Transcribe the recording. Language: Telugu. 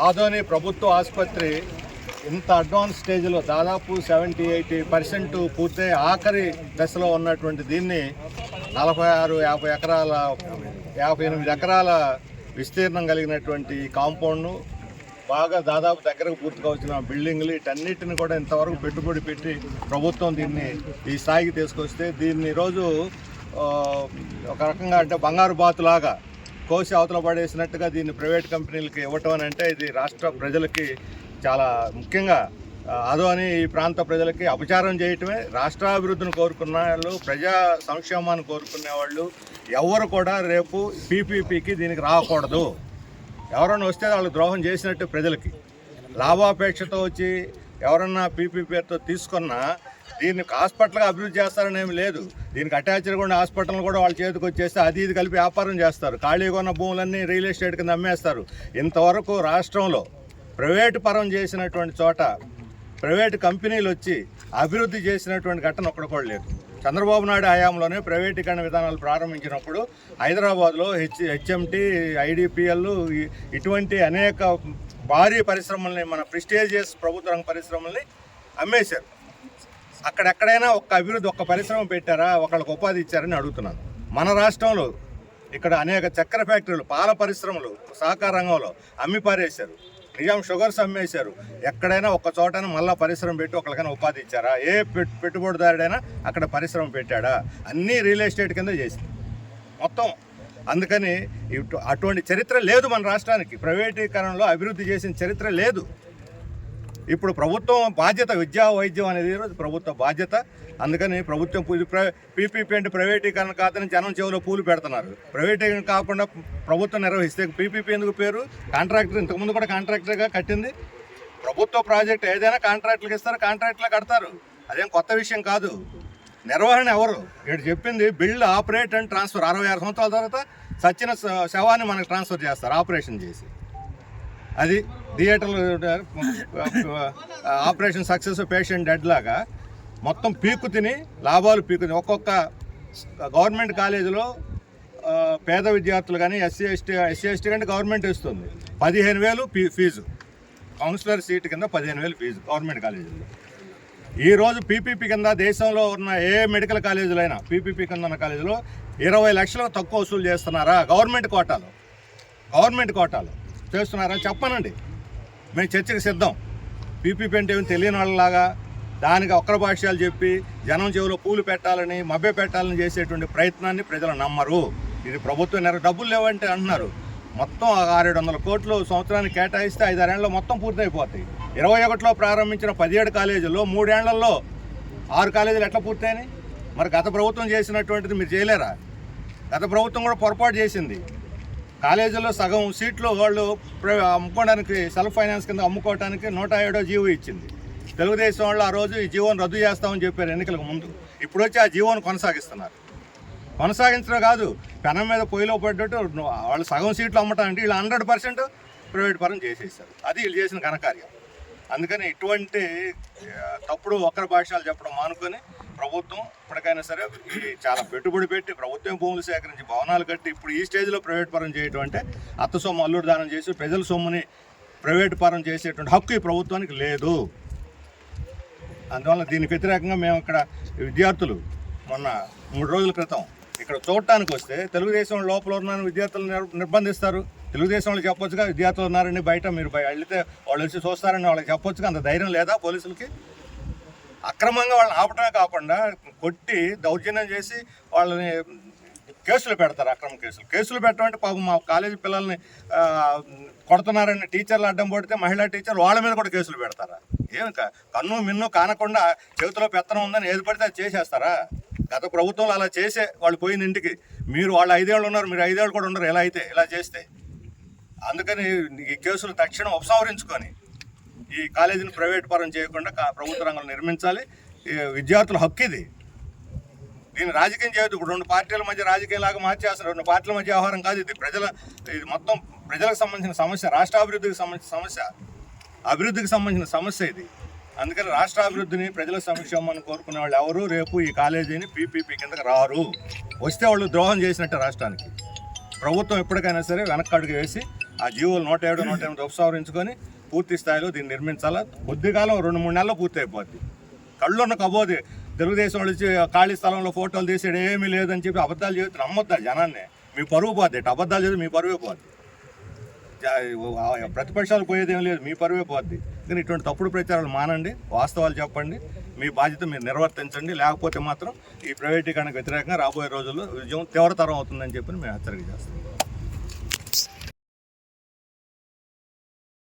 ఆదోని ప్రభుత్వ ఆసుపత్రి ఇంత అడ్వాన్స్ స్టేజ్లో దాదాపు సెవెంటీ ఎయిటీ పర్సెంట్ పూర్తయి ఆఖరి దశలో ఉన్నటువంటి దీన్ని నలభై ఆరు యాభై ఎకరాల యాభై ఎనిమిది ఎకరాల విస్తీర్ణం కలిగినటువంటి కాంపౌండ్ను బాగా దాదాపు దగ్గరకు పూర్తిగా వచ్చిన బిల్డింగ్లు వీటన్నిటిని కూడా ఇంతవరకు పెట్టుబడి పెట్టి ప్రభుత్వం దీన్ని ఈ స్థాయికి తీసుకొస్తే దీన్ని ఈరోజు ఒక రకంగా అంటే బంగారు బాతులాగా కోసి అవతల పడేసినట్టుగా దీన్ని ప్రైవేట్ కంపెనీలకి ఇవ్వటం అని అంటే ఇది రాష్ట్ర ప్రజలకి చాలా ముఖ్యంగా అదో అదోని ఈ ప్రాంత ప్రజలకి అపచారం చేయటమే రాష్ట్రాభివృద్ధిని కోరుకున్న వాళ్ళు ప్రజా సంక్షేమాన్ని కోరుకునే వాళ్ళు ఎవరు కూడా రేపు పీపీపీకి దీనికి రాకూడదు. ఎవరైనా వస్తే వాళ్ళు ద్రోహం చేసినట్టు ప్రజలకి. లాభాపేక్షతో వచ్చి ఎవరన్నా పీపీ పేరుతో తీసుకున్నా దీన్ని హాస్పిటల్గా అభివృద్ధి చేస్తారని ఏమి లేదు. దీనికి అటాచ్డ్ కూడా హాస్పిటల్ కూడా వాళ్ళ చేతికి వచ్చేస్తే అది ఇది కలిపి వ్యాపారం చేస్తారు. ఖాళీగా ఉన్న భూములన్నీ రియల్ ఎస్టేట్ కింద అమ్మేస్తారు. ఇంతవరకు రాష్ట్రంలో ప్రైవేటు పరం చేసినటువంటి చోట ప్రైవేటు కంపెనీలు వచ్చి అభివృద్ధి చేసినటువంటి ఘటన ఒక్కడ కూడా లేదు. చంద్రబాబు నాయుడు హయాంలోనే ప్రైవేటీకరణ విధానాలు ప్రారంభించినప్పుడు హైదరాబాద్లో హెచ్ హెచ్ఎంటీ ఐడిపిఎల్ ఇటువంటి అనేక భారీ పరిశ్రమల్ని మన ప్రిస్టేజియస్ ప్రభుత్వ రంగ పరిశ్రమల్ని అమ్మేశారు. అక్కడెక్కడైనా ఒక్క అభివృద్ధి ఒక్క పరిశ్రమ పెట్టారా ఒకళ్ళకి ఉపాధి ఇచ్చారని అడుగుతున్నాను. మన రాష్ట్రంలో ఇక్కడ అనేక చక్కెర ఫ్యాక్టరీలు పాల పరిశ్రమలు సహకార రంగంలో అమ్మి పారేశారు. నిజాం షుగర్స్ అమ్మేశారు. ఎక్కడైనా ఒక్క చోటన మళ్ళా పరిశ్రమ పెట్టి ఒకరికైనా ఉపాధి ఇచ్చారా? ఏ పెట్టుబడిదారుడైనా అక్కడ పరిశ్రమ పెట్టాడా? అన్నీ రియల్ ఎస్టేట్ కింద చేసింది. మొత్తం అందుకని అటువంటి చరిత్ర లేదు మన రాష్ట్రానికి. ప్రైవేటీకరణలో అభివృద్ధి చేసిన చరిత్ర లేదు. ఇప్పుడు ప్రభుత్వం బాధ్యత విద్యా వైద్యం అనేది ఈరోజు ప్రభుత్వ బాధ్యత. అందుకని ప్రభుత్వం పీపీపీ అంటే ప్రైవేటీకరణ కాదని జనం చెవిలో పూలు పెడుతున్నారు. ప్రైవేటీకరణ కాకుండా ప్రభుత్వం నిర్వహిస్తే పీపీపీ ఎందుకు పేరు? కాంట్రాక్టర్ ఇంతకుముందు కూడా కాంట్రాక్టర్గా కట్టింది. ప్రభుత్వ ప్రాజెక్ట్ ఏదైనా కాంట్రాక్టులకు ఇస్తారు కాంట్రాక్టులే కడతారు. అదేం కొత్త విషయం కాదు. నిర్వహణ ఎవరు? ఇక్కడ చెప్పింది బిల్డ్ ఆపరేట్ అండ్ ట్రాన్స్ఫర్. అరవై ఆరు సంవత్సరాల తర్వాత సచ్చిన శ- శవాన్ని మనకు ట్రాన్స్ఫర్ చేస్తారు ఆపరేషన్ చేసి. అది థియేటర్లు ఆపరేషన్ సక్సెస్ పేషెంట్ డెడ్ లాగా మొత్తం పీకు తిని లాభాలు పీకు తిని ఒక్కొక్క గవర్నమెంట్ కాలేజీలో పేద విద్యార్థులు కానీ ఎస్సీ ఎస్టీ ఎస్సీ ఎస్టీ కంటే గవర్నమెంట్ ఇస్తుంది. పదిహేను వేలు ఫీ ఫీజు. కౌన్సిలర్ సీట్ కింద పదిహేను వేలు ఫీజు గవర్నమెంట్ కాలేజీలో ఈరోజు పీపీపీ కింద దేశంలో ఉన్న ఏ మెడికల్ కాలేజీలైనా పీపీపీ కింద ఉన్న కాలేజీలో ఇరవై లక్షలు తక్కువ వసూలు చేస్తున్నారా? గవర్నమెంట్ కోటాలు. గవర్నమెంట్ కోటాలు. చేస్తున్నారా? చెప్పనండి. మేము చర్చకు సిద్ధం. పీపీపీ అంటే ఏమి తెలియని వాళ్ళలాగా దానికి ఒక్కర భాష్యాలు చెప్పి జనం చెవిలో పూలు పెట్టాలని మభ్య పెట్టాలని చేసేటువంటి ప్రయత్నాన్ని ప్రజలు నమ్మరు. ఇది ప్రభుత్వం నెర డబ్బులు లేవంటే అంటున్నారు. మొత్తం ఆరేడు వందల కోట్లు సంవత్సరానికి కేటాయిస్తే ఐదారేళ్ళలో మొత్తం పూర్తయిపోతాయి. ఇరవై ఒకటిలో ప్రారంభించిన పదిహేడు కాలేజీల్లో మూడేళ్ళలో ఆరు కాలేజీలు ఎట్లా పూర్తయినాయి? మరి గత ప్రభుత్వం చేసినటువంటిది మీరు చేయలేరా? గత ప్రభుత్వం కూడా పొరపాటు చేసింది. కాలేజీల్లో సగం సీట్లు వాళ్ళు అమ్ముకోవడానికి సెల్ఫ్ ఫైనాన్స్ కింద అమ్ముకోవడానికి నూట ఏడో జీవో ఇచ్చింది. తెలుగుదేశం వాళ్ళు ఆ రోజు ఈ జీవోను రద్దు చేస్తామని చెప్పారు ఎన్నికలకు ముందు. ఇప్పుడు వచ్చి ఆ జీవోను కొనసాగిస్తున్నారు. కొనసాగించడం కాదు పెనం మీద పొయ్యిలో పడ్డట్టు వాళ్ళు సగం సీట్లు అమ్మటానికి వీళ్ళు హండ్రెడ్ పర్సెంట్ ప్రైవేట్ పరం చేసేసారు అది వీళ్ళు చేసిన ఘనకార్యం. అందుకని ఇటువంటి తప్పుడు ఒక్కరి భాషలు చెప్పడం మానుకొని ప్రభుత్వం ఇప్పటికైనా సరే చాలా పెట్టుబడి పెట్టి ప్రభుత్వం భూములు సేకరించి భవనాలు కట్టి ఇప్పుడు ఈ స్టేజ్లో ప్రైవేట్ పరం చేయటం అంటే అత్త సొమ్ము అల్లుడు దానం చేసి ప్రజల సొమ్ముని ప్రైవేట్ పరం చేసేటువంటి హక్కు ఈ ప్రభుత్వానికి లేదు. అందువల్ల దీనికి వ్యతిరేకంగా మేము ఇక్కడ విద్యార్థులు మొన్న మూడు రోజుల క్రితం ఇక్కడ చూడటానికి వస్తే తెలుగుదేశం లోపల ఉన్న విద్యార్థులు నిర్బంధిస్తారు. తెలుగుదేశం వాళ్ళు చెప్పొచ్చుగా విద్యార్థులు ఉన్నారని బయట మీరు బయ- వాళ్ళు వచ్చి చూస్తారని వాళ్ళకి చెప్పొచ్చుగా అంత ధైర్యం లేదా పోలీసులకి? అక్రమంగా వాళ్ళని ఆపటమే కాకుండా కొట్టి దౌర్జన్యం చేసి వాళ్ళని కేసులు పెడతారు అక్రమ కేసులు. కేసులు పెట్టమంటే పాపం మా కాలేజీ పిల్లల్ని కొడుతున్నారని టీచర్లు అడ్డం పడితే మహిళా టీచర్ వాళ్ళ మీద కూడా కేసులు పెడతారా? ఏమి కన్ను మిన్ను కానకుండా చేతిలో పెత్తనం ఉందని ఏది పడితే అది చేసేస్తారా? గత ప్రభుత్వంలో అలా చేసే వాళ్ళు పోయిన ఇంటికి మీరు వాళ్ళు ఐదేళ్ళు ఉన్నారు మీరు ఐదేళ్ళు కూడా ఉన్నారు ఎలా అయితే ఇలా చేస్తే. అందుకని ఈ కేసులు తక్షణం ఉపసంహరించుకొని ఈ కాలేజీని ప్రైవేట్ పరం చేయకుండా కా- ప్రభుత్వ రంగంలో నిర్మించాలి. విద్యార్థుల హక్కు ఇది. దీన్ని రాజకీయం చేయొద్దు. ఇప్పుడు రెండు పార్టీల మధ్య రాజకీయం లాగా మార్చేస్తారు. రెండు పార్టీల మధ్య వ్యవహారం కాదు ఇది. ప్రజల ఇది మొత్తం ప్రజలకు సంబంధించిన సమస్య రాష్ట్ర అభివృద్ధికి సంబంధించిన సమస్య. అభివృద్ధికి సంబంధించిన సమస్య ఇది. అందుకని రాష్ట్ర అభివృద్ధిని ప్రజల సంక్షేమాన్ని కోరుకునే వాళ్ళు ఎవరు? రేపు ఈ కాలేజీని పీపీపీ కిందకి రారు. వస్తే వాళ్ళు ద్రోహం చేసినట్టే రాష్ట్రానికి. ప్రభుత్వం ఎప్పటికైనా సరే వెనక్కడుగు వేసి ఆ జీవోలు నూట ఏడు నూట ఎనిమిది ఉపసంహరించుకొని పూర్తి స్థాయిలో దీన్ని నిర్మించాలా? కొద్ది కాలం రెండు మూడు నెలల్లో పూర్తి అయిపోద్ది కళ్ళున్న కబోది. తెలుగుదేశం వాళ్ళు వచ్చి ఖాళీ స్థలంలో ఫోటోలు తీసేడు ఏమీ లేదని చెప్పి అబద్ధాలు చెబుతూ నమ్మొద్దా జనాన్ని? మీ పరువు పోద్ది అబద్ధాలు చదివి మీ పరువే పోద్ది. ప్రతిపక్షాలు పోయేది ఏం లేదు. మీ పరువే పోద్ది. కానీ ఇటువంటి తప్పుడు ప్రచారాలు మానండి వాస్తవాలు చెప్పండి మీ బాధ్యత మీరు నిర్వర్తించండి లేకపోతే మాత్రం ఈ ప్రైవేటీకరణకు వ్యతిరేకంగా రాబోయే రోజుల్లో విజయం తీవ్రతరం అవుతుందని చెప్పి మేము హెచ్చరిక చేస్తాం